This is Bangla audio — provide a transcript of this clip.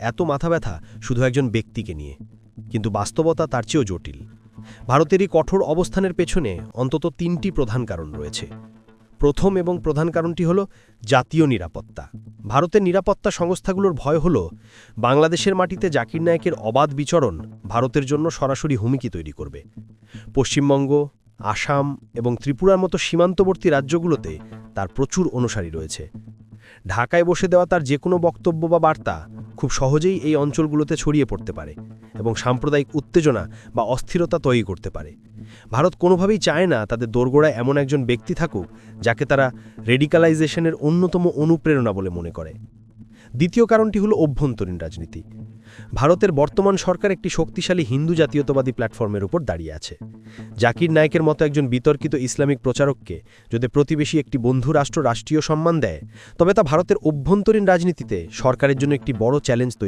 এত মাথা ব্যথা শুধু একজন ব্যক্তিকে নিয়ে। কিন্তু বাস্তবতা তার চেয়েও জটিল। ভারতেরই কঠোর অবস্থানের পেছনে অন্তত তিনটি প্রধান কারণ রয়েছে। প্রথম এবং প্রধান কারণটি হল জাতীয় নিরাপত্তা। ভারতের নিরাপত্তা সংস্থাগুলোর ভয় হল বাংলাদেশের মাটিতে জাকির নায়েকের অবাধ বিচরণ ভারতের জন্য সরাসরি হুমকি তৈরি করবে। পশ্চিমবঙ্গ, আসাম এবং ত্রিপুরার মতো সীমান্তবর্তী রাজ্যগুলোতে তার প্রচুর অনুসারী রয়েছে। ঢাকায় বসে দেওয়া তার যে কোনো বক্তব্য বা বার্তা খুব সহজেই এই অঞ্চলগুলোতে ছড়িয়ে পড়তে পারে এবং সাম্প্রদায়িক উত্তেজনা বা অস্থিরতা তৈরি করতে পারে। ভারত কোনোভাবেই চায় না তাদের দোরগোড়ায় এমন একজন ব্যক্তি থাকুক যাকে তারা রেডিকালাইজেশনের অন্যতম অনুপ্রেরণা বলে মনে করে। দ্বিতীয় কারণটি হলো অভ্যন্তরীণ রাজনীতি। ভারতের বর্তমান সরকার একটি শক্তিশালী হিন্দু জাতীয়তাবাদী প্ল্যাটফর্মের উপর দাঁড়িয়ে আছে। জাকির নায়কের মতো একজন বিতর্কিত ইসলামিক প্রচারককে যদি প্রতিবেশী একটি বন্ধু রাষ্ট্র রাষ্ট্রীয় সম্মান দেয়, তবে তা ভারতের অভ্যন্তরীণ রাজনীতিতে সরকারের জন্য একটি বড় চ্যালেঞ্জ